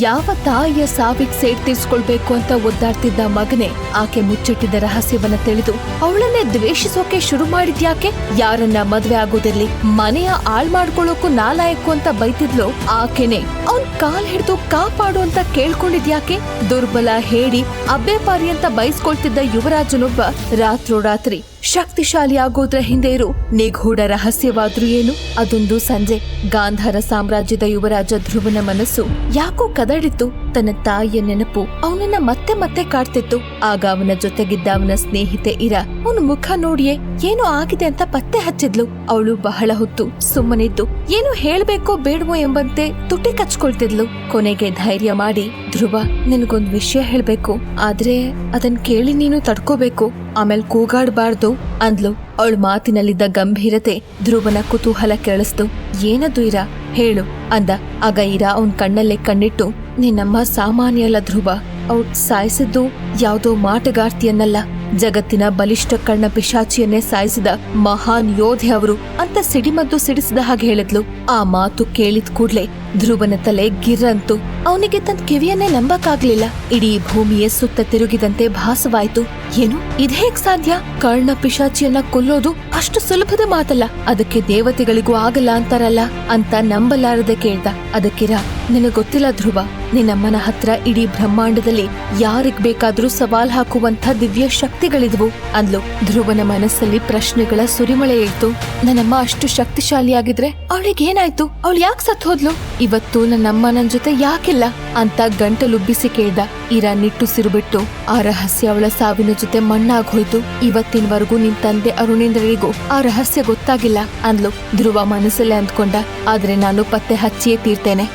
ಯಾವ ತಾಯಿಯ ಸಾವಿಗ್ ಸೇಡ್ ತೀರ್ಸ್ಕೊಳ್ಬೇಕು ಅಂತ ಒದ್ದಾಡ್ತಿದ್ದ ಮಗನೇ ಆಕೆ ಮುಚ್ಚಿಟ್ಟಿದ್ದ ರಹಸ್ಯವನ್ನ ತಿಳಿದು ಅವಳನ್ನೇ ದ್ವೇಷಿಸೋಕೆ ಶುರು ಮಾಡಿದ್ಯಾಕೆ? ಯಾರನ್ನ ಮದ್ವೆ ಆಗೋದಿರ್ಲಿ, ಮನೆಯ ಆಳ್ ಮಾಡ್ಕೊಳ್ಳೋಕು ನಾಲಾಯಕು ಅಂತ ಬೈತಿದ್ಲು ಆಕೆನೆ? ಅವನ್ ಕಾಲ್ ಹಿಡಿದು ಕಾಪಾಡು ಅಂತ ಕೇಳ್ಕೊಂಡಿದ್ಯಾಕೆ? ದುರ್ಬಲ ಹೇಳಿ ಅಬ್ಬೆಪಾರಿ ಅಂತ ಬಯಸ್ಕೊಳ್ತಿದ್ದ ಯುವರಾಜನೊಬ್ಬ ರಾತ್ರೋರಾತ್ರಿ ಶಕ್ತಿಶಾಲಿ ಆಗೋದ್ರ ಹಿಂದೆ ಇರು. ನಿಗೂಢ ರಹಸ್ಯವಾದ್ರೂ ಏನು? ಅದೊಂದು ಸಂಜೆ. ಗಾಂಧಾರ ಸಾಮ್ರಾಜ್ಯದ ಯುವರಾಜ ಧ್ರುವನ ಮನಸ್ಸು ಯಾಕೋ ಕದಡಿತ್ತು ತನ್ನ ತಾಯಿಯ ನೆನಪು ಅವನನ್ನ ಮತ್ತೆ ಮತ್ತೆ ಕಾಡ್ತಿತ್ತು. ಆಗ ಅವನ ಜೊತೆಗಿದ್ದ ಅವನ ಸ್ನೇಹಿತೆ ಇರ, ಅವನ ಮುಖ ನೋಡಿಯೇ ಏನೋ ಆಗಿದೆ ಅಂತ ಪತ್ತೆ ಹಚ್ಚಿದ್ಲು. ಅವಳು ಬಹಳ ಹೊತ್ತು ಸುಮ್ಮನಿದ್ದು. ಏನು ಹೇಳ್ಬೇಕೋ ಬೇಡವೋ ಎಂಬಂತೆ ತುಟಿ ಕಚ್ಕೊಳ್ತಿದ್ಲು. ಕೊನೆಗೆ ಧೈರ್ಯ ಮಾಡಿ, ಧ್ರುವ, ನಿನಗೊಂದ್ ವಿಷಯ ಹೇಳ್ಬೇಕು. ಆದ್ರೆ ಅದನ್ ಕೇಳಿ ನೀನು ತಡ್ಕೋಬೇಕು. ಆಮೇಲೆ ಕೂಗಾಡ್ಬಾರ್ದು. ಅಂದ್ಲು. ಅವಳ ಮಾತಿನಲ್ಲಿದ್ದ ಗಂಭೀರತೆ ಧ್ರುವನ ಕುತೂಹಲ ಕೇಳಿಸ್ತು. ಏನದು ಇರ? ಹೇಳು, ಅಂದ. ಆಗ ಇರ ಅವನ್ ಕಣ್ಣಲ್ಲೇ ಕಣ್ಣಿಟ್ಟು, ನಿನ್ನಮ್ಮ ಸಾಮಾನ್ಯ ಅಲ್ಲ ಧ್ರುವ. ಅವ್ಳ್ ಸಾಯಿಸಿದ್ದು ಯಾವುದೋ ಮಾಟಗಾರ್ತಿಯನ್ನಲ್ಲ. ಜಗತ್ತಿನ ಬಲಿಷ್ಠ ಕಣ್ಣ ಪಿಶಾಚಿಯನ್ನೇ ಸಾಯಿಸಿದ ಮಹಾನ್ ಯೋಧೆ ಅವರು ಅಂತ ಸಿಡಿಮದ್ದು ಸಿಡಿಸಿದ ಹಾಗೆ ಹೇಳಿದ್ಲು. ಆ ಮಾತು ಕೇಳಿದ ಕೂಡ್ಲೆ ಧ್ರುವನ ತಲೆ ಗಿರ್ರಂತು ಅವನಿಗೆ ತನ್ನ ಕಿವಿಯನ್ನೇ ನಂಬಕ್ಕಾಗ್ಲಿಲ್ಲ. ಇಡೀ ಭೂಮಿಯೇ ಸುತ್ತ ತಿರುಗಿದಂತೆ ಭಾಸವಾಯ್ತು. ಏನು? ಇದೇಗ್ ಸಾಧ್ಯ? ಕರ್ಣ ಪಿಶಾಚಿಯನ್ನ ಕೊಲ್ಲೋದು ಅಷ್ಟು ಸುಲಭದ ಮಾತಲ್ಲ. ಅದಕ್ಕೆ ದೇವತೆಗಳಿಗೂ ಆಗಲ್ಲ ಅಂತಾರಲ್ಲ ಅಂತ ನಂಬಲಾರದೆ ಕೇಳ್ದ. ಅದಕ್ಕಿರ ನಿನಗ್ ಗೊತ್ತಿಲ್ಲ ಧ್ರುವ, ನಿನ್ನಮ್ಮನ ಹತ್ರ ಇಡೀ ಬ್ರಹ್ಮಾಂಡದಲ್ಲಿ ಯಾರಿಗ್ ಬೇಕಾದ್ರೂ ಸವಾಲ್ ಹಾಕುವಂತ ದಿವ್ಯ ಶಕ್ತಿಗಳಿದ್ವು. ಅಂದ್ಲು, ಧ್ರುವನ ಮನಸ್ಸಲ್ಲಿ ಪ್ರಶ್ನೆಗಳ ಸುರಿಮಳೆ ಇತ್ತು. ನನ್ನಮ್ಮ ಅಷ್ಟು ಶಕ್ತಿಶಾಲಿಯಾಗಿದ್ರೆ ಅವಳಿಗೇನಾಯ್ತು ಅವಳು ಯಾಕೆ ಸತ್ ಹೋದ್ಲು? ಇವತ್ತು ನನ್ನಮ್ಮ ನನ್ ಜೊತೆ ಯಾಕಿಲ್ಲ? ಅಂತ ಗಂಟಲುಬ್ಬಿಸಿ ಕೇಳ್ದ, ಇರ ನಿಟ್ಟುಸಿರು ಬಿಟ್ಟು ಆ ರಹಸ್ಯ ಅವಳ ಸಾವಿನ ಜೊತೆ ಮಣ್ಣಾಗ್ ಹೋಯ್ತು. ಇವತ್ತಿನವರೆಗೂ ನಿನ್ ತಂದೆ ಅರುಣೇಂದ್ರರಿಗೂ ಆ ರಹಸ್ಯ ಗೊತ್ತಾಗಿಲ್ಲ, ಅಂದ್ಲು. ಧ್ರುವ ಮನಸ್ಸಲ್ಲೇ ಅಂದ್ಕೊಂಡ, ಆದ್ರೆ ನಾನು ಪತ್ತೆ ಹಚ್ಚಿಯೇ ತೀರ್ತೇನೆ.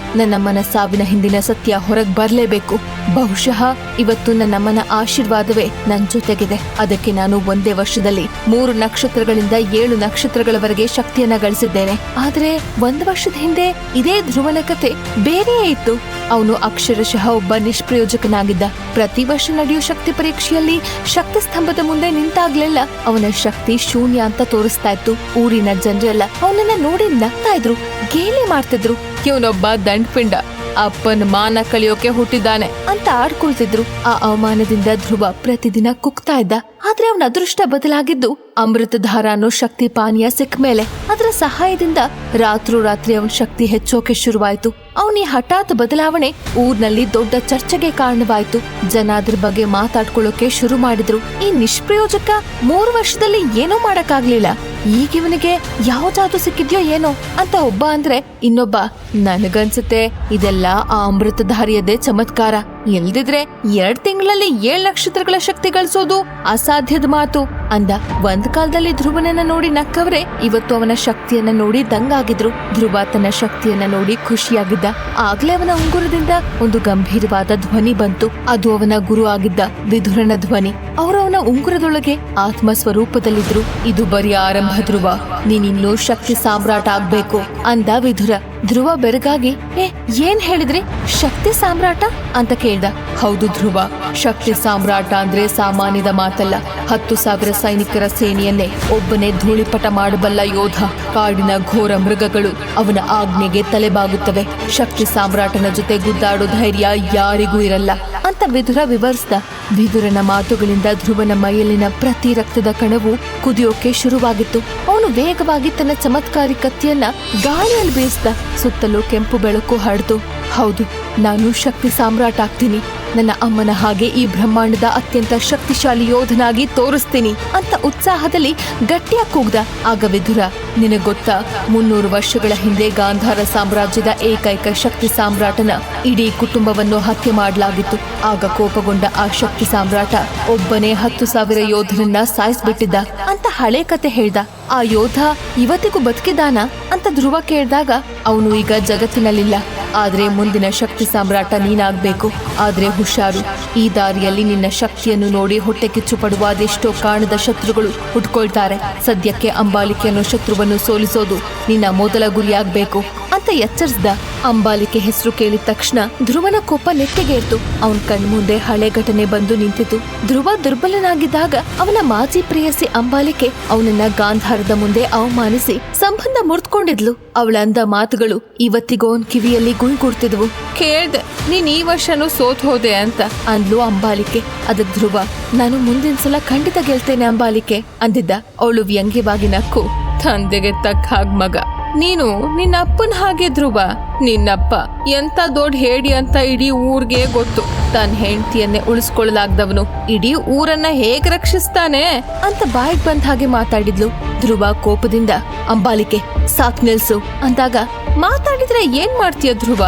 ನನ್ನಮ್ಮನ ಸಾವಿನ ಹಿಂದಿನ ಸತ್ಯ ಹೊರಗ್ ಬರ್ಲೇಬೇಕು. ಬಹುಶಃ ಇವತ್ತು ನನ್ನಮ್ಮನ ಆಶೀರ್ವಾದವೇ ನನ್ನ ಜೊತೆಗಿದೆ. ಅದಕ್ಕೆ ನಾನು ಒಂದೇ ವರ್ಷದಲ್ಲಿ ಮೂರು ನಕ್ಷತ್ರಗಳಿಂದ ಏಳು ನಕ್ಷತ್ರಗಳವರೆಗೆ ಶಕ್ತಿಯನ್ನ ಗಳಿಸಿದ್ದೇನೆ. ಆದ್ರೆ ಒಂದು ವರ್ಷದ ಹಿಂದೆ ಇದೇ ಧ್ರುವನ ಕತೆ ಬೇರೆಯೇ ಇತ್ತು. ಅವನು ಅಕ್ಷರಶಃ ಒಬ್ಬ ನಿಷ್ಪ್ರಯೋಜಕನಾಗಿದ್ದ. ಪ್ರತಿ ವರ್ಷ ನಡೆಯುವ ಶಕ್ತಿ ಪರೀಕ್ಷೆಯಲ್ಲಿ ಶಕ್ತಿ ಸ್ತಂಭದ ಮುಂದೆ ನಿಂತಾಗ್ಲೆಲ್ಲ ಅವನ ಶಕ್ತಿ ಶೂನ್ಯ ಅಂತ ತೋರಿಸ್ತಾ ಇತ್ತು. ಊರಿನ ಜನರೆಲ್ಲ ಅವನನ್ನ ನೋಡಿ ನಗ್ತಾ ಇದ್ರು, ಗೇಲಿ ಮಾಡ್ತಿದ್ರು. ಇವನೊಬ್ಬ ದಂಡ್ಪಿಂಡ. ಅಪ್ಪನ ಮಾನ ಕಳಿಯೋಕೆ ಹುಟ್ಟಿದ್ದಾನೆ ಅಂತ ಆಡ್ಕೊಳ್ತಿದ್ರು. ಆ ಅವಮಾನದಿಂದ ಧ್ರುವ ಪ್ರತಿದಿನ ಕುಗ್ತಾ ಇದ್ದ. ಆದ್ರೆ ಅವನ ಅದೃಷ್ಟ ಬದಲಾಗಿದ್ದು ಅಮೃತಧಾರ ಅನ್ನೋ ಶಕ್ತಿ ಪಾನೀಯ ಸಿಕ್ಕ ಮೇಲೆ. ಅದರ ಸಹಾಯದಿಂದ ರಾತ್ರೋರಾತ್ರಿ ಅವನ ಶಕ್ತಿ ಹೆಚ್ಚೋಕೆ ಶುರುವಾಯ್ತು. ಅವನ ಈ ಹಠಾತ್ ಬದಲಾವಣೆ ಊರ್ನಲ್ಲಿ ದೊಡ್ಡ ಚರ್ಚೆಗೆ ಕಾರಣವಾಯ್ತು. ಜನ ಅದ್ರ ಬಗ್ಗೆ ಮಾತಾಡ್ಕೊಳ್ಳೋಕೆ ಶುರು ಮಾಡಿದ್ರು. ಈ ನಿಷ್ಪ್ರಯೋಜಕ ಮೂರು ವರ್ಷದಲ್ಲಿ ಏನೂ ಮಾಡಕ್ಕಾಗ್ಲಿಲ್ಲ. ಈಗ ಇವನಿಗೆ ಯಾವ ಜಾದು ಸಿಕ್ಕಿದ್ಯೋ ಏನೋ ಅಂತ ಒಬ್ಬ ಅಂದ್ರೆ ಇನ್ನೊಬ್ಬ. ನನಗನ್ಸುತ್ತೆ, ಇದೆಲ್ಲ ಆ ಅಮೃತಧಾರಿಯದೇ ಚಮತ್ಕಾರ. ಎಲ್ದಿದ್ರೆ ಎರಡ್ ತಿಂಗಳಲ್ಲಿ ಏಳ್ ನಕ್ಷತ್ರಗಳ ಶಕ್ತಿ ಗಳಿಸೋದು ಅಸಾಧ್ಯದ ಮಾತು. ಅಂದ ಒಂದ್ ಕಾಲದಲ್ಲಿ ಧ್ರುವನನ್ನ ನೋಡಿ ನಕ್ಕವ್ರೆ, ಇವತ್ತು ಅವನ ಶಕ್ತಿಯನ್ನ ನೋಡಿ ದಂಗಾಗಿದ್ರು. ಧ್ರುವ ತನ್ನ ಶಕ್ತಿಯನ್ನ ನೋಡಿ ಖುಷಿಯಾಗಿದ್ದ. ಆಗ್ಲೇ ಅವನ ಉಂಗುರದಿಂದ ಒಂದು ಗಂಭೀರವಾದ ಧ್ವನಿ ಬಂತು. ಅದು ಅವನ ಗುರು ಆಗಿದ್ದ ವಿಧುರನ ಧ್ವನಿ. ಅವರು ಅವನ ಉಂಗುರದೊಳಗೆ ಆತ್ಮ ಸ್ವರೂಪದಲ್ಲಿದ್ರು ಇದು ಬರೀ ಆರಂಭ ಧ್ರುವ. ನೀನಿನ್ನೂ ಶಕ್ತಿ ಸಾಮ್ರಾಟ ಆಗ್ಬೇಕು, ಅಂದ ವಿಧುರ ಧ್ರುವ ಬೆರಗಾಗಿ, ಏ, ಏನ್ ಹೇಳಿದ್ರಿ? ಶಕ್ತಿ ಸಾಮ್ರಾಟ? ಅಂತ ಕೇಳ್ದ. ಹೌದು ಧ್ರುವ, ಶಕ್ತಿ ಸಾಮ್ರಾಟ ಅಂದ್ರೆ ಸಾಮಾನ್ಯದ ಮಾತಲ್ಲ. ಹತ್ತು ಸಾವಿರ ಸೈನಿಕರ ಸೇನೆಯನ್ನೇ ಒಬ್ಬನೇ ಧೂಳಿಪಟ ಮಾಡಬಲ್ಲ ಯೋಧ, ಕಾಡಿನ ಘೋರ ಮೃಗಗಳು ಅವನ ಆಜ್ಞೆಗೆ ತಲೆಬಾಗುತ್ತವೆ. ಶಕ್ತಿ ಸಾಮ್ರಾಟನ ಜೊತೆ ಗುದ್ದಾಡೋ ಧೈರ್ಯ ಯಾರಿಗೂ ಇರಲ್ಲ. ಅಂತ ವಿಧುರ ವಿವರಿಸ್ದ. ವಿದುರನ ಮಾತುಗಳಿಂದ ಧ್ರುವನ ಮೈಯಲ್ಲಿನ ಪ್ರತಿ ರಕ್ತದ ಕಣವು ಕುದಿಯೋಕೆ ಶುರುವಾಗಿತ್ತು. ಅವನು ವೇಗವಾಗಿ ತನ್ನ ಚಮತ್ಕಾರಿ ಕತ್ತಿಯನ್ನ ಗಾಳಿಯಲ್ಲಿ ಬೀಸ್ದ ಸುತ್ತಲೂ ಕೆಂಪು ಬೆಳಕು ಹರಡ್ತು ಹೌದು, ನಾನು ಶಕ್ತಿ ಸಾಮ್ರಾಟ ಆಗ್ತೀನಿ. ನನ್ನ ಅಮ್ಮನ ಹಾಗೆ ಈ ಬ್ರಹ್ಮಾಂಡದ ಅತ್ಯಂತ ಶಕ್ತಿಶಾಲಿ ಯೋಧನಾಗಿ ತೋರಿಸ್ತೀನಿ ಅಂತ ಉತ್ಸಾಹದಲ್ಲಿ ಗಟ್ಟಿಯಾಗಿ ಕೂಗ್ದ. ಆಗ ವಿಧುರ ನಿನಗೆ ಗೊತ್ತಾ, ಮುನ್ನೂರು ವರ್ಷಗಳ ಹಿಂದೆ ಗಾಂಧಾರ ಸಾಮ್ರಾಜ್ಯದ ಏಕೈಕ ಶಕ್ತಿ ಸಾಮ್ರಾಟನ ಇಡೀ ಕುಟುಂಬವನ್ನು ಹತ್ಯೆ ಮಾಡಲಾಗಿತ್ತು. ಆಗ ಕೋಪಗೊಂಡ ಆ ಶಕ್ತಿ ಸಾಮ್ರಾಟ ಒಬ್ಬನೇ ಹತ್ತು ಸಾವಿರ ಯೋಧರನ್ನ ಸಾಯಿಸ್ಬಿಟ್ಟಿದ್ದ ಅಂತ ಹಳೆ ಕತೆ ಹೇಳ್ದ. ಆ ಯೋಧ ಇವತ್ತಿಗೂ ಬದುಕಿದಾನ ಅಂತ ಧ್ರುವ ಕೇಳಿದಾಗ, ಅವನು ಈಗ ಜಗತ್ತಿನಲ್ಲಿಲ್ಲ. ಆದ್ರೆ ಮುಂದಿನ ಶಕ್ತಿ ಸಾಮ್ರಾಟ ನೀನಾಗ್ಬೇಕು. ಆದರೆ ಹುಷಾರು, ಈ ದಾರಿಯಲ್ಲಿ ನಿನ್ನ ಶಕ್ತಿಯನ್ನು ನೋಡಿ ಹೊಟ್ಟೆ ಕಿಚ್ಚು ಪಡುವ ಅದೆಷ್ಟೋ ಕಾಣದ ಶತ್ರುಗಳು ಹುಟ್ಕೊಳ್ತಾರೆ. ಸದ್ಯಕ್ಕೆ ಅಂಬಾಲಿಕೆಯನ್ನು ಶತ್ರುವನ್ನು ಸೋಲಿಸೋದು ನಿನ್ನ ಮೊದಲ ಗುರಿಯಾಗಬೇಕು. ಅಂತ ಎಚ್ಚರಿಸ್ದ ಅಂಬಾಲಿಕೆ ಹೆಸರು ಕೇಳಿದ ತಕ್ಷಣ ಧ್ರುವನ ಕೋಪ ನೆತ್ತಿಗೇರ್ತು ಅವನ್ ಕಣ್ಮುಂದೆ ಹಳೆ ಘಟನೆ ಬಂದು ನಿಂತಿತು. ಧ್ರುವ ದುರ್ಬಲನಾಗಿದ್ದಾಗ ಅವನ ಮಾಜಿ ಪ್ರೇಯಸಿ ಅಂಬಾಲಿಕೆ ಅವನನ್ನ ಗಾಂಧಾರದ ಮುಂದೆ ಅವಮಾನಿಸಿ ಸಂಬಂಧ ಮುರ್ದ್ಕೊಂಡಿದ್ಲು. ಅವಳ ಅಂದ ಮಾತುಗಳು ಇವತ್ತಿಗೂ ಅವನ್ ಕಿವಿಯಲ್ಲಿ ಗುಂಗುಡ್ತಿದ್ವು ಕೇಳ್ದೆ ನೀನ್ ಈ ವರ್ಷನೂ ಸೋತ್ ಹೋದೆ ಅಂತ. ಅಂದ್ಲು ಅಂಬಾಲಿಕೆ. ಅದ ಧ್ರುವ ನಾನು ಮುಂದಿನ ಸಲ ಖಂಡಿತ ಗೆಲ್ತೇನೆ ಅಂಬಾಲಿಕೆ ಅಂದಿದ್ದ ಅವಳು ವ್ಯಂಗ್ಯವಾಗಿ ನಕ್ಕು. ತಂದೆಗೆ ತಕ್ಕ ಹಾಗ್ ಮಗ. ನೀನು ನಿನ್ನ ಅಪ್ಪನ ಹಾಗೆ ಧ್ರುವ. ನಿನ್ನಪ್ಪ ಎಂತ ದೊಡ್ಡ ಹೇಡಿ ಅಂತ ಇಡೀ ಊರ್ಗೆ ಗೊತ್ತು. ತನ್ನ ಹೆಂಡತಿಯನ್ನೇ ಉಳಿಸ್ಕೊಳ್ಳಲಾಗ್ದವನು. ಇಡೀ ಊರನ್ನ ಹೇಗ್ ರಕ್ಷಿಸ್ತಾನೆ? ಅಂತ ಬಾಯಿಗೆ ಬಂದ ಹಾಗೆ ಮಾತಾಡಿದ್ಲು. ಧ್ರುವ ಕೋಪದಿಂದ, ಅಂಬಾಲಿಕೆ, ಸಾಕ್ ನಿಲ್ಸು. ಅಂದಾಗ, ಮಾತಾಡಿದ್ರೆ ಏನ್ ಮಾಡ್ತೀಯ ಧ್ರುವ?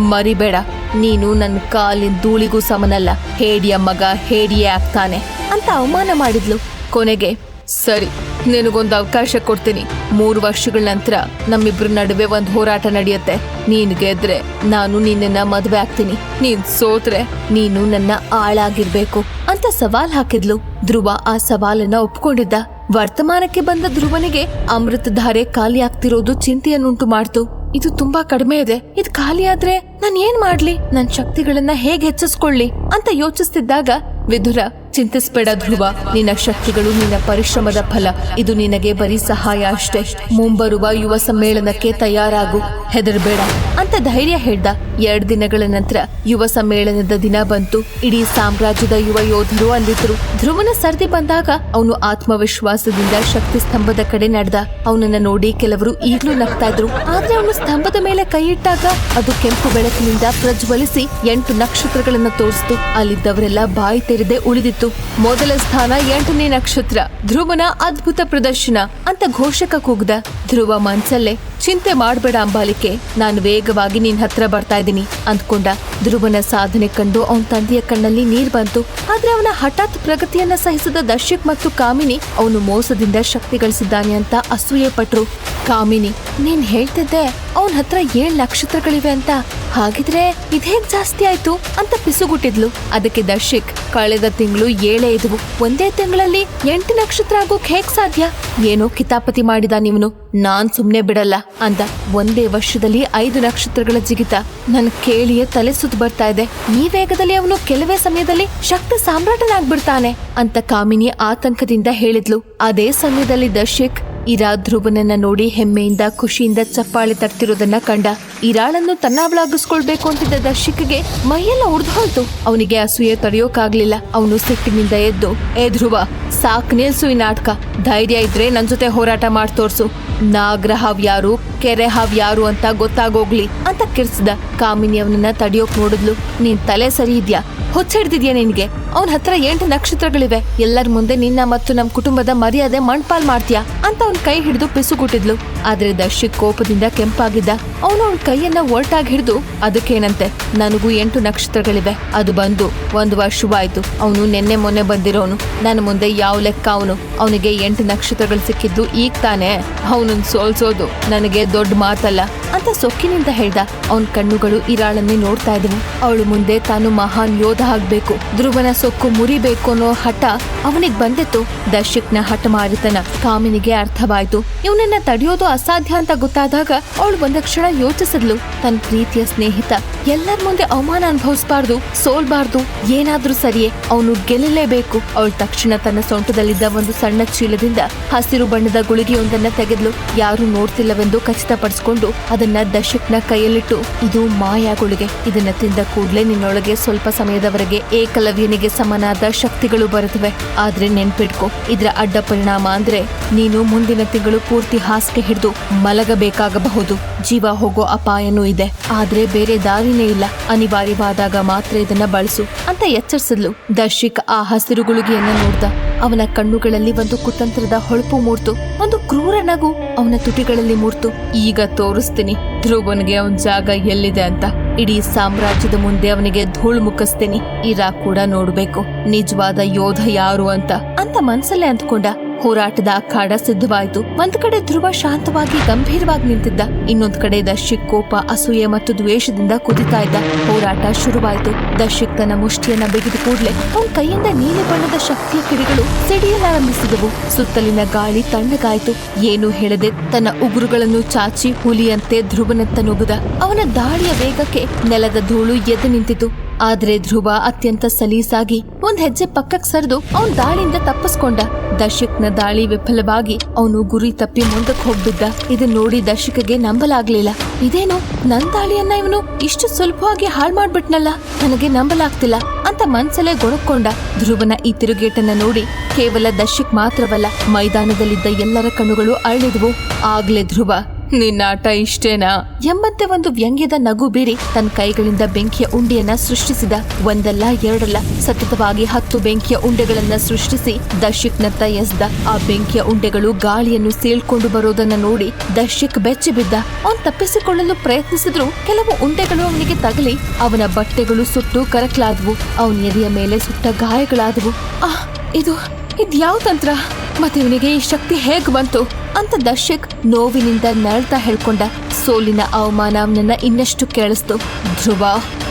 ಮರಿಬೇಡ. ನೀನು ನನ್ನ ಕಾಲಿನ ಧೂಳಿಗೂ ಸಮನಲ್ಲ. ಹೇಡಿಯ ಮಗ ಹೇಡಿಯೇ ಆಗ್ತಾನೆ. ಅಂತ ಅವಮಾನ ಮಾಡಿದ್ಲು. ಕೊನೆಗೆ, ಸರಿ ನಿನಗೊಂದು ಅವಕಾಶ ಕೊಡ್ತೀನಿ. ಮೂರು ವರ್ಷಗಳ ನಂತರ ನಮ್ಮಿಬ್ರ ನಡುವೆ ಒಂದು ಹೋರಾಟ ನಡೆಯುತ್ತೆ. ನೀನ್ ಗೆದ್ರೆ ನಾನು ನಿನ್ನನ್ನ ಮದುವೆ ಆಗ್ತೀನಿ. ನೀನ್ ಸೋತ್ರೆ ನೀನು ನನ್ನ ಆಳಾಗಿರ್ಬೇಕು ಅಂತ ಸವಾಲ್ ಹಾಕಿದ್ಲು. ಧ್ರುವ ಆ ಸವಾಲನ್ನ ಒಪ್ಕೊಂಡಿದ್ದ. ವರ್ತಮಾನಕ್ಕೆ ಬಂದ ಧ್ರುವನಿಗೆ ಅಮೃತಧಾರೆ ಖಾಲಿ ಆಗ್ತಿರೋದು ಚಿಂತೆಯನ್ನುಂಟು ಮಾಡ್ತು. ಇದು ತುಂಬಾ ಕಡಿಮೆ ಇದೆ. ಇದು ಖಾಲಿ ಆದ್ರೆ ನಾನ್ ಏನ್ ಮಾಡ್ಲಿ? ನನ್ ಶಕ್ತಿಗಳನ್ನ ಹೇಗ್ ಹೆಚ್ಚಿಸ್ಕೊಳ್ಳಿ? ಅಂತ ಯೋಚಿಸ್ತಿದ್ದಾಗ ವಿದುರ ಚಿಂತಿಸ್ಬೇಡ ಧ್ರುವ, ನಿನ್ನ ಶಕ್ತಿಗಳು ನಿನ್ನ ಪರಿಶ್ರಮದ ಫಲ. ಇದು ನಿನಗೆ ಬರೀ ಸಹಾಯ ಅಷ್ಟೇ. ಮುಂಬರುವ ಯುವ ಸಮ್ಮೇಳನಕ್ಕೆ ತಯಾರಾಗು. ಹೆದರ್ಬೇಡ. ಅಂತ ಧೈರ್ಯ ಹೇಳ್ದ ಎರಡ್ ದಿನಗಳ ನಂತರ ಯುವ ಸಮ್ಮೇಳನದ ದಿನ ಬಂತು. ಇಡೀ ಸಾಮ್ರಾಜ್ಯದ ಯುವ ಯೋಧರು ಅಲ್ಲಿದ್ರು ಧ್ರುವನ ಸರ್ದಿ ಬಂದಾಗ ಅವನು ಆತ್ಮವಿಶ್ವಾಸದಿಂದ ಶಕ್ತಿ ಸ್ತಂಭದ ಕಡೆ ನಡೆದ. ಅವನನ್ನ ನೋಡಿ ಕೆಲವರು ಈಗಲೂ ನಗ್ತಾ ಇದ್ರು. ಆದ್ರೆ ಅವನು ಸ್ತಂಭದ ಮೇಲೆ ಕೈ ಇಟ್ಟಾಗ ಅದು ಕೆಂಪು ಬೆಳಕಿನಿಂದ ಪ್ರಜ್ವಲಿಸಿ ಎಂಟು ನಕ್ಷತ್ರಗಳನ್ನ ತೋರಿಸಿತು. ಅಲ್ಲಿದ್ದವರೆಲ್ಲ ಬಾಯಿ ತೆರೆದೇ ಉಳಿದಿತ್ತು. ಮೊದಲ ಸ್ಥಾನ ಎಂಟನೇ ನಕ್ಷತ್ರ. ಧ್ರುವನ ಅದ್ಭುತ ಪ್ರದರ್ಶನ ಅಂತ ಘೋಷಕ ಕೂಗ್ದ. ಧ್ರುವ ಮನ್ಸಲ್ಲೇ. ಚಿಂತೆ ಮಾಡಬೇಡ ಅಂಬಾಲಿಕೆ. ನಾನು ವೇಗವಾಗಿ ನಿನ್ ಹತ್ರ ಬರ್ತಾ ಇದ್ದೀನಿ. ಅಂದ್ಕೊಂಡ ಧ್ರುವನ ಸಾಧನೆ ಕಂಡು ಅವನ ತಂದೆಯ ಕಣ್ಣಲ್ಲಿ ನೀರ್ ಬಂತು. ಆದ್ರೆ ಅವನ ಹಠಾತ್ ಪ್ರಗತಿಯನ್ನ ಸಹಿಸಿದ ದರ್ಶಕ್ ಮತ್ತು ಕಾಮಿನಿ ಅವನು ಮೋಸದಿಂದ ಶಕ್ತಿ ಗಳಿಸಿದ್ದಾನೆ ಅಂತ ಅಸೂಯೆ ಪಟ್ರು. ಕಾಮಿನಿ, ನೀನ್ ಹೇಳ್ತಿದ್ದೆ ಅವನ ಹತ್ರ ಏಳ್ ನಕ್ಷತ್ರಗಳಿವೆ ಅಂತ. ಹಾಗಿದ್ರೆ ಇದೇಗ್ ಜಾಸ್ತಿ ಆಯ್ತು ಅಂತ ಪಿಸುಗುಟ್ಟಿದ್ಲು. ಅದಕ್ಕೆ ದರ್ಶಕ್, ಕಳೆದ ತಿಂಗಳು ಏಳೇ ಇದ್ವು. ಒಂದೇ ತಿಂಗಳಲ್ಲಿ ಎಂಟು ನಕ್ಷತ್ರ ಆಗೋಕ್ ಹೇಗ್ ಸಾಧ್ಯ? ಏನೋ ಕಿತಾಪತಿ ಮಾಡಿದ ನೀವನು ನಾನ್ ಸುಮ್ನೆ ಬಿಡಲ್ಲ ಅಂದ. ಒಂದೇ ವರ್ಷದಲ್ಲಿ ಐದು ನಕ್ಷತ್ರಗಳ ಜಿಗಿತ. ನನ್ ಕೇಳಿಯೇ ತಲೆ ಸುತ್ತ ಬರ್ತಾ ಇದೆ. ಈ ವೇಗದಲ್ಲಿ ಅವನು ಕೆಲವೇ ಸಮಯದಲ್ಲಿ ಶಕ್ತ ಸಾಮ್ರಾಟನಾಗ್ಬಿಡ್ತಾನೆ ಅಂತ ಕಾಮಿನಿ ಆತಂಕದಿಂದ ಹೇಳಿದ್ಲು. ಅದೇ ಸಮಯದಲ್ಲಿ ದರ್ಶಕ್ ಇರಾ ಧ್ರುವನನ್ನ ನೋಡಿ ಹೆಮ್ಮೆಯಿಂದ ಖುಷಿಯಿಂದ ಚಪ್ಪಾಳೆ ತರ್ತಿರೋದನ್ನ ಕಂಡ ಇರಾಳನ್ನು ತನ್ನವಳಾಗಿಸ್ಕೊಳ್ಬೇಕು ಅಂತಿದ್ದ ದರ್ಶಿಕ್ಗೆ ಮೈಯೆಲ್ಲ ಉಡ್ದೋಯ್ತು ಅವನಿಗೆ ಅಸೂಯೆ ತಡೆಯೋಕಾಗ್ಲಿಲ್ಲ. ಅವನು ಸಿಟ್ಟಿನಿಂದ ಎದ್ದು, ಏ ಧ್ರುವ, ಸಾಕ್ ನಿಲ್ಸು ಈ ನಾಟಕ. ಧೈರ್ಯ ಇದ್ರೆ ನನ್ ಜೊತೆ ಹೋರಾಟ ಮಾಡಿ ತೋರ್ಸು. ನಾಗ್ರ ಯಾರು ಕೆರೆ ಹಾವ್ ಯಾರು ಅಂತ ಗೊತ್ತಾಗೋಗ್ಲಿ ಅಂತ ಕಿರ್ಸಿದ ಕಾಮಿನಿ ಅವನನ್ನ ತಡಿಯೋಕ್ ನೋಡಿದ್ಲು. ನೀನ್ ತಲೆ ಸರಿ ಇದ್ಯಾ? ಹೊಚ್ಚಿಡ್ದಿದ್ಯಾ ನಿನ್ಗೆ? ಅವನ ಹತ್ರ ಎಂಟು ನಕ್ಷತ್ರಗಳಿವೆ. ಎಲ್ಲರ ಮುಂದೆ ನಿನ್ನ ಮತ್ತು ನಮ್ ಕುಟುಂಬದ ಮರ್ಯಾದೆ ಮಣ್ಪಾಲ್ ಮಾಡ್ತೀಯ ಅಂತ ಅವನ್ ಕೈ ಹಿಡಿದು ಪಿಸುಗುಟ್ಟಿದ್ಲು. ಆದ್ರೆ ದರ್ಶಕ್ ಕೋಪದಿಂದ ಕೆಂಪಾಗಿದ್ದ ಅವನು ಅವನ ಕೈಯನ್ನ ಒಲ್ಟಾಗಿ ಹಿಡಿದು, ಅದಕ್ಕೇನಂತೆ? ನನಗೂ ಎಂಟು ನಕ್ಷತ್ರಗಳಿವೆ. ಅದು ಬಂದು ಒಂದು ವರ್ಷವಾಯ್ತು. ಅವನು ನಿನ್ನೆ ಮೊನ್ನೆ ಬಂದಿರೋನು. ನನ್ನ ಮುಂದೆ ಯಾವ ಲೆಕ್ಕ ಅವನು? ಅವನಿಗೆ ಎಂಟು ನಕ್ಷತ್ರಗಳು ಸಿಕ್ಕಿದ್ದು ಈಗ ತಾನೇ. ಅವನನ್ನ ಸೋಲ್ಸೋದು. ನನಗೆ ದೊಡ್ಡ ಮಾತಲ್ಲ ಅಂತ ಸೊಕ್ಕಿನಿಂದ ಹೇಳ್ದ. ಅವನ್ ಕಣ್ಣುಗಳು ಇರಾಳನ್ನೇ ನೋಡ್ತಾ ಇದ್ವು ಅವಳು ಮುಂದೆ ತಾನು ಮಹಾನ್ ಯೋಧ ಆಗ್ಬೇಕು. ಧ್ರುವನ ಸೊಕ್ಕು ಮುರಿಬೇಕು ಅನ್ನೋ ಹಠ ಅವನಿಗೆ ಬಂದಿತ್ತು. ದರ್ಶಕ್ನ ಹಠ ಮಾರಿತನ ಕಾಮಿನಿಗೆ ಅರ್ಥವಾಯ್ತು. ಇವನನ್ನ ತಡೆಯೋದು ಅಸಾಧ್ಯ ಅಂತ ಗೊತ್ತಾದಾಗ ಅವಳು ಒಂದ ಕ್ಷಣ ಯೋಚಿಸಿದ್ಲು. ತನ್ನ ಪ್ರೀತಿಯ ಸ್ನೇಹಿತ ಎಲ್ಲರ ಮುಂದೆ ಅವಮಾನ ಅನುಭವಿಸಬಾರ್ದು, ಸೋಲ್ಬಾರ್ದು, ಏನಾದ್ರೂ ಸರಿಯೇ, ಅವನು ಗೆಲ್ಲಲೇಬೇಕು. ಅವಳು ತಕ್ಷಣ ತನ್ನ ಸೊಂಟದಲ್ಲಿದ್ದ ಒಂದು ಸಣ್ಣ ಚೀಲದಿಂದ ಹಸಿರು ಬಣ್ಣದ ಗುಳಿಗೆಯೊಂದನ್ನ ತೆಗೆದ್ಲು. ಯಾರು ನೋಡ್ತಿಲ್ಲವೆಂದು ಖಚಿತಪಡಿಸಿಕೊಂಡು ಅದನ್ನ ದಶಕ್ನ ಕೈಯಲ್ಲಿಟ್ಟು, ಇದು ಮಾಯಾ ಗುಳಿಗೆ. ಇದನ್ನ ತಿಂದ ಕೂಡಲೇ ನಿನ್ನೊಳಗೆ ಸ್ವಲ್ಪ ಸಮಯದವರೆಗೆ ಏಕಲವ್ಯನಿಗೆ ಸಮನಾದ ಶಕ್ತಿಗಳು ಬರುತ್ತವೆ. ಆದ್ರೆ ನೆನ್ಪಿಟ್ಕೋ, ಇದ್ರ ಅಡ್ಡ ಪರಿಣಾಮ ಅಂದ್ರೆ ನೀನು ಮುಂದಿನ ತಿಂಗಳು ಪೂರ್ತಿ ಹಾಸಿಗೆ ಹಿಡಿದು ಮಲಗಬೇಕಾಗಬಹುದು. ಜೀವ ಹೋಗೋ ಅಪಾಯನೂ ಇದೆ. ಆದ್ರೆ ಬೇರೆ ದಾರಿನೇ ಇಲ್ಲ. ಅನಿವಾರ್ಯವಾದಾಗ ಮಾತ್ರ ಇದನ್ನ ಬಳಸು. ಅಂತ ಎಚ್ಚರಿಸಿದ್ಲು. ದರ್ಶಿಕ್ ಆ ಹಸಿರು ಗುಳಿಗೆಯನ್ನ ನೋಡ್ದ. ಅವನ ಕಣ್ಣುಗಳಲ್ಲಿ ಒಂದು ಕುತಂತ್ರದ ಹೊಳಪು ಮೂಡ್ತು. ಒಂದು ಕ್ರೂರ ನಗು ಅವನ ತುಟಿಗಳಲ್ಲಿ ಮೂರ್ತು. ಈಗ ತೋರಿಸ್ತೀನಿ. ಧ್ರುವನ್ಗೆ ಅವನ್ ಜಾಗ ಎಲ್ಲಿದೆ ಅಂತ. ಇಡೀ ಸಾಮ್ರಾಜ್ಯದ ಮುಂದೆ ಅವನಿಗೆ ಧೂಳು ಮುಕ್ಕಿಸ್ತೇನೆ. ಇರಾ ಕೂಡ ನೋಡ್ಬೇಕು. ನಿಜವಾದ ಯೋಧ ಯಾರು ಅಂತ. ಅಂತ ಮನ್ಸಲ್ಲೇ ಅಂದ್ಕೊಂಡ. ಹೋರಾಟದ ಅಖಾಡ ಸಿದ್ಧವಾಯಿತು. ಒಂದು ಕಡೆ ಧ್ರುವ ಶಾಂತವಾಗಿ, ಗಂಭೀರವಾಗಿ ನಿಂತಿದ್ದ. ಇನ್ನೊಂದು ಕಡೆ ದರ್ಶಿಕ್ ಕೋಪ, ಅಸೂಯೆ ಮತ್ತು ದ್ವೇಷದಿಂದ ಕುದಿತಾ ಇದ್ದ. ಹೋರಾಟ ಶುರುವಾಯಿತು. ದರ್ಶಿಕ್ ತನ್ನ ಮುಷ್ಟಿಯನ್ನ ಬಿಗಿದು ಕೂಡಲೇ ಅವನ ಕೈಯಿಂದ ನೀಲಿ ಬಣ್ಣದ ಶಕ್ತಿಯ ಕಿಡಿಗಳು ಸಿಡಿಯಲಾರಂಭಿಸಿದವು. ಸುತ್ತಲಿನ ಗಾಳಿ ತಣ್ಣಗಾಯಿತು. ಏನು ಹೇಳದೆ ತನ್ನ ಉಗುರುಗಳನ್ನು ಚಾಚಿ ಹುಲಿಯಂತೆ ಧ್ರುವನತ್ತ ನುಗ್ಗದ ಅವನ ದಾಳಿಯ ವೇಗಕ್ಕೆ ನೆಲದ ಧೂಳು ಎದ್ದು ನಿಂತಿತು. ಆದ್ರೆ ಧ್ರುವ ಅತ್ಯಂತ ಸಲೀಸಾಗಿ ಒಂದ್ ಹೆಜ್ಜೆ ಪಕ್ಕಕ್ ಸರಿದು ಅವನ್ ದಾಳಿಯಿಂದ ತಪ್ಪಿಸ್ಕೊಂಡ. ದರ್ಶಕ್ನ ದಾಳಿ ವಿಫಲವಾಗಿ ಅವನು ಗುರಿ ತಪ್ಪಿ ಮುಂದಕ್ಕೆ ಹೋಗ್ಬಿದ್ದ. ಇದನ್ ನೋಡಿ ದರ್ಶಕಗೆ ನಂಬಲಾಗ್ಲಿಲ್ಲ. ಇದೇನು? ನನ್ ದಾಳಿಯನ್ನ ಇವನು ಇಷ್ಟು ಸುಲಭವಾಗಿ ಹಾಳ್ ಮಾಡ್ಬಿಟ್ನಲ್ಲ? ನನಗೆ ನಂಬಲಾಗ್ತಿಲ್ಲ ಅಂತ ಮನ್ಸಲ್ಲೇ ಗೊಣಕೊಂಡ ಧ್ರುವನ ಈ ತಿರುಗೇಟನ್ನ ನೋಡಿ ಕೇವಲ ದರ್ಶಕ್ ಮಾತ್ರವಲ್ಲ ಮೈದಾನದಲ್ಲಿದ್ದ ಎಲ್ಲರ ಕಣ್ಣುಗಳು ಅರಳಿದ್ವು. ಆಗ್ಲೇ ಧ್ರುವ ನಿನ್ನಾಟ ಇಷ್ಟೇನಾ? ಎಂಬಂತೆ ಒಂದು ವ್ಯಂಗ್ಯದ ನಗು ಬೀರಿ ತನ್ನ ಕೈಗಳಿಂದ ಬೆಂಕಿಯ ಉಂಡೆಯನ್ನ ಸೃಷ್ಟಿಸಿದ ಒಂದಲ್ಲ ಎರಡಲ್ಲ ಸತತವಾಗಿ ಹತ್ತು ಬೆಂಕಿಯ ಉಂಡೆಗಳನ್ನ ಸೃಷ್ಟಿಸಿ ದಶಿಕ್ನತ್ತ ಎಸ್ದ. ಆ ಬೆಂಕಿಯ ಉಂಡೆಗಳು ಗಾಳಿಯನ್ನು ಸೀಳ್ಕೊಂಡು ಬರೋದನ್ನ ನೋಡಿ ದಶಿಕ್ ಬೆಚ್ಚಿ ಬಿದ್ದ. ಅವನ್ ತಪ್ಪಿಸಿಕೊಳ್ಳಲು ಪ್ರಯತ್ನಿಸಿದ್ರು ಕೆಲವು ಉಂಡೆಗಳು ಅವನಿಗೆ ತಗಲಿ. ಅವನ ಬಟ್ಟೆಗಳು ಸುಟ್ಟು ಕರಕಲಾದವು. ಅವನ ಎದೆಯ ಮೇಲೆ ಸುಟ್ಟ ಗಾಯಗಳಾದವು. ಆ ಇದು ಇದ್ಯಾವ ತಂತ್ರ? ಮತ್ತೆ ಇವನಿಗೆ ಈ ಶಕ್ತಿ ಹೇಗ್ ಬಂತು? ಅಂತ ದರ್ಶಕ್ ನೋವಿನಿಂದ ನಳ್ತಾ ಹೇಳ್ಕೊಂಡ. ಸೋಲಿನ ಅವಮಾನ ಅವನನ್ನ ಇನ್ನಷ್ಟು ಕೇಳಿಸ್ತು ಧ್ರುವ,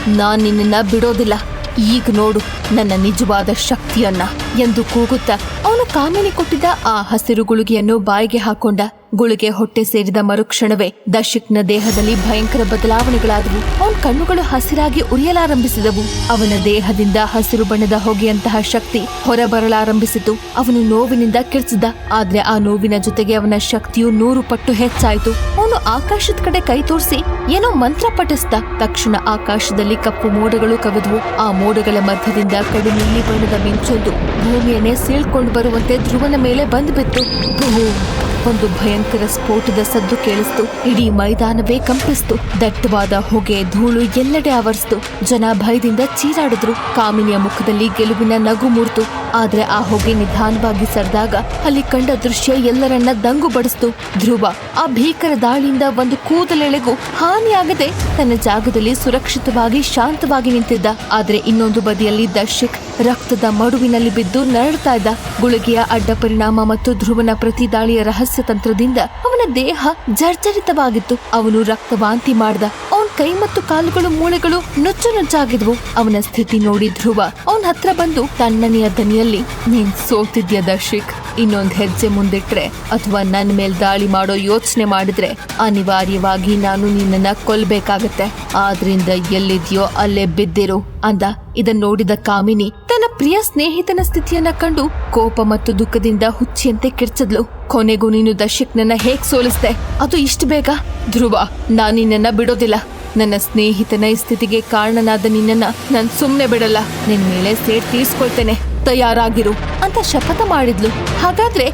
ನಾನ್ ನಿನ್ನನ್ನ ಬಿಡೋದಿಲ್ಲ. ಈಗ ನೋಡು ನನ್ನ ನಿಜವಾದ ಶಕ್ತಿಯನ್ನ. ಎಂದು ಕೂಗುತ್ತಾ ಅವನು ಕಾಮಿನಿ ಕೊಟ್ಟಿದ್ದ ಆ ಹಸಿರು ಗುಳುಗಿಯನ್ನು ಬಾಯಿಗೆ ಹಾಕೊಂಡ. ಗುಳಿಗೆ ಹೊಟ್ಟೆ ಸೇರಿದ ಮರುಕ್ಷಣವೇ ದಶಿಕ್ನ ದೇಹದಲ್ಲಿ ಭಯಂಕರ ಬದಲಾವಣೆಗಳಾದವು. ಅವನ ಕಣ್ಣುಗಳು ಹಸಿರಾಗಿ ಉರಿಯಲಾರಂಭಿಸಿದವು. ಅವನ ದೇಹದಿಂದ ಹಸಿರು ಬಣ್ಣದ ಹೊಗೆಯಂತಹ ಶಕ್ತಿ ಹೊರಬರಲಾರಂಭಿಸಿತು. ಅವನು ನೋವಿನಿಂದ ಕಿರ್ಚಿದ. ಆದ್ರೆ ಆ ನೋವಿನ ಜೊತೆಗೆ ಅವನ ಶಕ್ತಿಯು ನೂರು ಪಟ್ಟು ಹೆಚ್ಚಾಯಿತು. ಅವನು ಆಕಾಶದ ಕಡೆ ಕೈ ತೋರಿಸಿ, ಏನೋ ಮಂತ್ರ ಪಠಿಸಿದ ತಕ್ಷಣ ಆಕಾಶದಲ್ಲಿ ಕಪ್ಪು ಮೋಡಗಳು ಕವಿದವು. ಆ ಮೋಡಗಳ ಮಧ್ಯದಿಂದ ಕಡು ನೀಲಿ ಬಣ್ಣದ ಮಿಂಚೊಂದು ಭೂಮಿಯನ್ನೇ ಸೀಳ್ಕೊಂಡು ಬರುವಂತೆ ಧ್ರುವನ ಮೇಲೆ ಬಂದ್ಬಿತ್ತು. ಭೂ ಒಂದು ಭಯಂಕರ ಸ್ಫೋಟದ ಸದ್ದು ಕೇಳಿಸ್ತು. ಇಡೀ ಮೈದಾನವೇ ಕಂಪಿಸ್ತು. ದಟ್ಟವಾದ ಹೊಗೆ, ಧೂಳು ಎಲ್ಲೆಡೆ ಆವರಿಸ್ತು. ಜನ ಭಯದಿಂದ ಚೀರಾಡಿದ್ರು. ಕಾಮಿನಿಯ ಮುಖದಲ್ಲಿ ಗೆಲುವಿನ ನಗು ಮೂರ್ತು. ಆದ್ರೆ ಆ ಹೊಗೆ ನಿಧಾನವಾಗಿ ಸರಿದಾಗ ಅಲ್ಲಿ ಕಂಡ ದೃಶ್ಯ ಎಲ್ಲರನ್ನ ದಂಗು ಬಡಿಸ್ತು. ಧ್ರುವ, ಆ ಭೀಕರ ದಾಳಿಯಿಂದ ಒಂದು ಕೂದಲೆಳೆಗೂ ಹಾನಿಯಾಗದೆ ತನ್ನ ಜಾಗದಲ್ಲಿ ಸುರಕ್ಷಿತವಾಗಿ ಶಾಂತವಾಗಿ ನಿಂತಿದ್ದ. ಆದ್ರೆ ಇನ್ನೊಂದು ಬದಿಯಲ್ಲಿ ದರ್ಶಕ್ ರಕ್ತದ ಮಡುವಿನಲ್ಲಿ ಬಿದ್ದು ನರಳ್ತಾ ಇದ್ದ. ಗುಳಿಗೆಯ ಅಡ್ಡ ಪರಿಣಾಮ ಮತ್ತು ಧ್ರುವನ ಪ್ರತಿ ದಾಳಿಯ ರಹಸ್ಯ ತಂತ್ರದಿಂದ ಅವನ ದೇಹ ಜರ್ಜರಿತವಾಗಿತ್ತು. ಅವನು ರಕ್ತವಾಂತಿ ಮಾಡ್ದ. ಅವನ ಕೈ ಮತ್ತು ಕಾಲುಗಳು ಮೂಳೆಗಳು ನುಚ್ಚು ನುಚ್ಚಾಗಿದ್ವು. ಅವನ ಸ್ಥಿತಿ ನೋಡಿ ಧ್ರುವ, ಅವನ ಹತ್ರ ಬಂದು ತಣ್ಣನೆಯ ದನಿಯಲ್ಲಿ, ನೀನ್ ಸೋತಿದ್ಯ ದರ್ಶಿಕ್? ಇನ್ನೊಂದ್ ಹೆಜ್ಜೆ ಮುಂದಿಟ್ರೆ ಅಥವಾ ನನ್ನ ಮೇಲೆ ದಾಳಿ ಮಾಡೋ ಯೋಚನೆ ಮಾಡಿದ್ರೆ ಅನಿವಾರ್ಯವಾಗಿ ನಾನು ನಿನ್ನನ್ನ ಕೊಲ್ಬೇಕಾಗತ್ತೆ. ಆದ್ರಿಂದ ಎಲ್ಲಿದ್ಯೋ ಅಲ್ಲೇ ಬಿದ್ದಿರು ಅಂದ. ಇದನ್ ನೋಡಿದ ಕಾಮಿನಿ ತನ್ನ ಪ್ರಿಯ ಸ್ನೇಹಿತನ ಸ್ಥಿತಿಯನ್ನ ಕಂಡು ಕೋಪ ಮತ್ತು ದುಃಖದಿಂದ ಹುಚ್ಚಿಯಂತೆ ಕಿರ್ಚದ್ಲು. ಕೊನೆಗೂ ನೀನು ದರ್ಶಕ್ನನ್ನ ಹೇಗ್ ಸೋಲಿಸ್ದೆ? ಅದು ಇಷ್ಟು ಬೇಗ? ಧ್ರುವ, ನಾನು ನಿನ್ನನ್ನ ಬಿಡೋದಿಲ್ಲ. ನನ್ನ ಸ್ನೇಹಿತನ ಸ್ಥಿತಿಗೆ ಕಾರಣನಾದ ನಿನ್ನನ್ನ ನಾನ್ ಸುಮ್ಮನೆ ಬಿಡಲ್ಲ. ನಿನ್ ಮೇಲೆ ಸೇಡ್ ತೀರ್ಸ್ಕೊಳ್ತೇನೆ. ತಯಾರಾಗಿರು ಅಂತ ಶಪಥ ಮಾಡಿದ್ಲು. ಹಾಗಾದ್ರೆ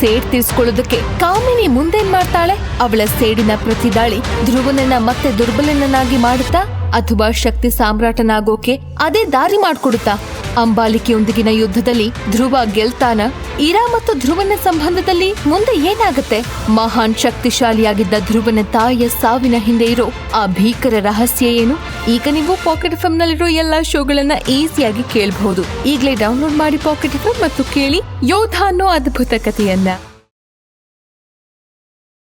ಸೇಡ್ ತೀರ್ಸ್ಕೊಳ್ಳೋದಕ್ಕೆ ಕಾಮಿನಿ ಮುಂದೇನ್ ಮಾಡ್ತಾಳೆ? ಅವಳ ಸೇಡಿನ ಪ್ರತಿದಾಳಿ ಧ್ರುವನನ್ನ ಮತ್ತೆ ದುರ್ಬಲನನ್ನಾಗಿ ಮಾಡುತ್ತಾ? ಅಥವಾ ಶಕ್ತಿ ಸಾಮ್ರಾಟನಾಗೋಕೆ ಅದೇ ದಾರಿ ಮಾಡ್ಕೊಡುತ್ತಾ? ಅಂಬಾಲಿಕೆಯೊಂದಿಗಿನ ಯುದ್ಧದಲ್ಲಿ ಧ್ರುವ ಗೆಲ್ತಾನ? ಇರಾ ಮತ್ತು ಧ್ರುವನ ಸಂಬಂಧದಲ್ಲಿ ಮುಂದೆ ಏನಾಗುತ್ತೆ? ಮಹಾನ್ ಶಕ್ತಿಶಾಲಿಯಾಗಿದ್ದ ಧ್ರುವನ ತಾಯಿಯ ಸಾವಿನ ಹಿಂದೆ ಇರೋ ಆ ಭೀಕರ ರಹಸ್ಯ ಏನು? ಈಗ ನೀವು ಪಾಕೆಟ್ ಎಫ್ ನಲ್ಲಿರೋ ಎಲ್ಲಾ ಶೋಗಳನ್ನ ಈಸಿಯಾಗಿ ಕೇಳಬಹುದು. ಈಗಲೇ ಡೌನ್ಲೋಡ್ ಮಾಡಿ ಪಾಕೆಟ್ ಎಫ್ ಮತ್ತು ಕೇಳಿ ಯೋಧ ಅನ್ನೋ ಅದ್ಭುತ ಕಥೆಯನ್ನ.